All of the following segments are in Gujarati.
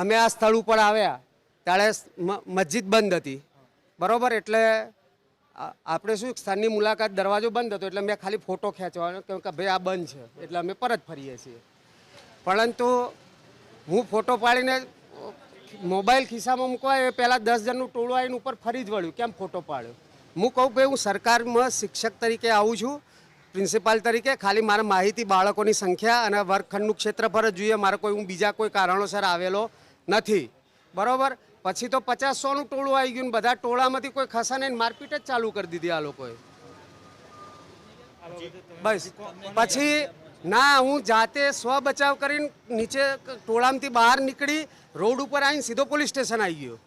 અમે આ સ્થળ ઉપર આવ્યા, ત્યારે મસ્જિદ બંધ હતી. બરાબર? એટલે આપણે શું સ્થાનની મુલાકાત દરવાજો બંધ હતો, એટલે મેં ખાલી ફોટો ખેંચવાનો, કેમ કે ભાઈ આ બંધ છે, એટલે અમે પરત ફરીએ છીએ. પરંતુ હું ફોટો પાડીને, મોબાઈલ ખિસ્સામાં મૂકવા, એ પહેલાં દસ જણનું ટોળું આવીને ઉપર ફરી જ વળ્યું. કેમ ફોટો પાડ્યો? હું કહું ભાઈ હું સરકારમાં શિક્ષક તરીકે આવું છું, પ્રિન્સિપાલ તરીકે. ખાલી મારા માહિતી બાળકોની સંખ્યા અને વર્ગખંડનું ક્ષેત્રફળ જ જોઈએ. મારે કોઈ, હું બીજા કોઈ કારણોસર આવેલો નથી. બરાબર? પછી તો પચાસ સોનું ટોળું આવી ગયું ને બધા ટોળામાંથી કોઈ ખસાને મારપીટ જ ચાલુ કરી દીધી આ લોકોએ. બસ. પછી, ના, હું જાતે સ્વ બચાવ કરીને નીચે ટોળામાંથી બહાર નીકળી રોડ ઉપર આવીને સીધો પોલીસ સ્ટેશન આવી ગયો.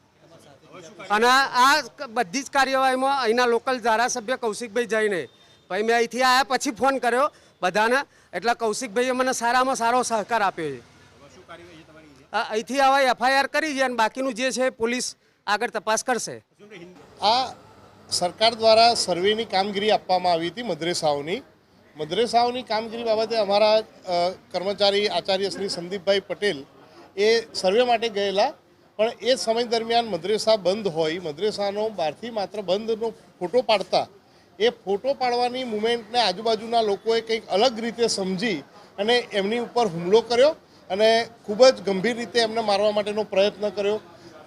અને આ બધી જ કાર્યવાહીમાં અહીંના લોકલ ધારાસભ્ય કૌશિકભાઈ જઈને પછી મેં અહીંથી આવ્યા પછી ફોન કર્યો બધાને, એટલે કૌશિકભાઈએ મને સારામાં સારો સહકાર આપ્યો છે. અહીંથી આવા એફઆઈઆર કરી છે અને બાકીનું જે છે પોલીસ આગળ તપાસ કરશે. આ સરકાર દ્વારા સર્વેની કામગીરી આપવામાં આવી હતી મદ્રેસાઓની મદ્રેસાઓની કામગીરી બાબતે અમારા કર્મચારી આચાર્ય શ્રી સંદીપભાઈ પટેલ એ સર્વે માટે ગયેલા. પણ એ સમય દરમિયાન મદ્રેસા બંધ હોય, મદ્રેસાનો બહારથી માત્ર બંધનો ફોટો પાડતા, એ ફોટો પાડવાની મુમેન્ટને આજુબાજુના લોકોએ કંઈક અલગ રીતે સમજી અને એમની ઉપર હુમલો કર્યો. અને ખૂબ જ ગંભીર રીતે એમને મારવા માટેનો પ્રયત્ન કર્યો.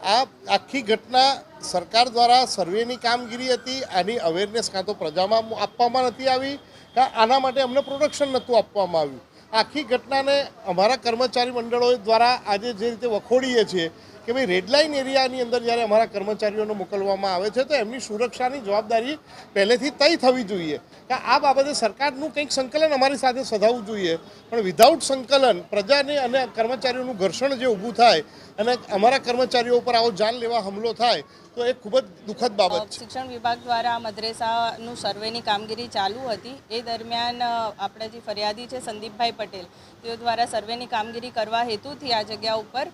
આ આખી ઘટના સરકાર દ્વારા સર્વેની કામગીરી હતી, આની અવેરનેસ કાં તો પ્રજામાં આપવામાં નથી આવી, કાં આના માટે અમને પ્રોડક્શન નહોતું આપવામાં આવ્યું. આખી ઘટનાને અમારા કર્મચારી મંડળો દ્વારા આજે જે રીતે વખોડીએ છીએ કે ભાઈ રેડ લાઇન એરિયાની અંદર જ્યારે અમારા કર્મચારીઓને મોકલવામાં આવે છે, તો એમની સુરક્ષાની જવાબદારી પહેલેથી તય થવી જોઈએ. કે આ બાબતે સરકારનું કંઈક સંકલન અમારી સાથે સધાવવું જોઈએ. પણ વિધાઉટ સંકલન, પ્રજાને અને કર્મચારીઓનું ઘર્ષણ જે ઊભું થાય અને અમારા કર્મચારીઓ ઉપર આવો જાન લેવા હુમલો થાય, તો એ ખૂબ જ દુઃખદ બાબત છે. શિક્ષણ વિભાગ દ્વારા મદ્રેસાનું સર્વેની કામગીરી ચાલુ હતી. એ દરમિયાન આપણે જે ફરિયાદી છે સંદીપભાઈ પટેલ, તેઓ દ્વારા સર્વેની કામગીરી કરવા હેતુથી આ જગ્યા ઉપર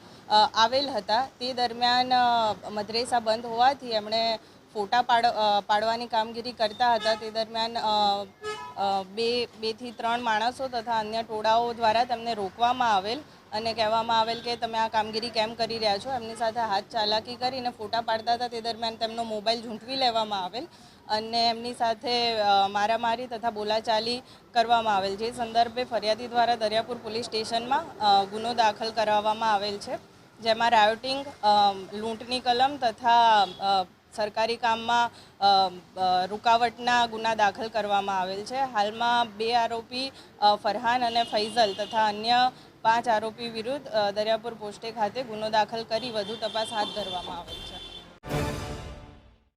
આવેલ હતા. તે દરમિયાન મદ્રેસા બંધ હોવાથી એમણે ફોટા પાડ પાડવાની કામગીરી કરતા હતા. તે દરમિયાન બે, બેથી ત્રણ માણસો તથા અન્ય ટોળાઓ દ્વારા તેમને રોકવામાં આવેલ અને કહેવામાં આવેલ કે તમે આ કામગીરી કેમ કરી રહ્યા છો? એમની સાથે હાથ ચાલાકી કરીને ફોટા પાડતા હતા. તે દરમિયાન તેમનો મોબાઈલ ઝૂંટવી લેવામાં આવેલ અને એમની સાથે મારામારી તથા બોલાચાલી કરવામાં આવેલ. જે સંદર્ભે ફરિયાદી દ્વારા દરિયાપુર પોલીસ સ્ટેશનમાં ગુનો દાખલ કરાવવામાં આવેલ છે. જેમાં રાયોટિંગ લૂંટની કલમ તથા સરકારી કામમાં રૂકાવટના ગુના દાખલ કરવામાં આવેલ છે. હાલમાં બે આરોપી ફરહાન અને ફૈઝલ તથા અન્ય પાંચ આરોપી વિરુદ્ધ દરિયાપુર પોસ્ટે ખાતે ગુનો દાખલ કરી વધુ તપાસ હાથ ધરવામાં આવેલ છે.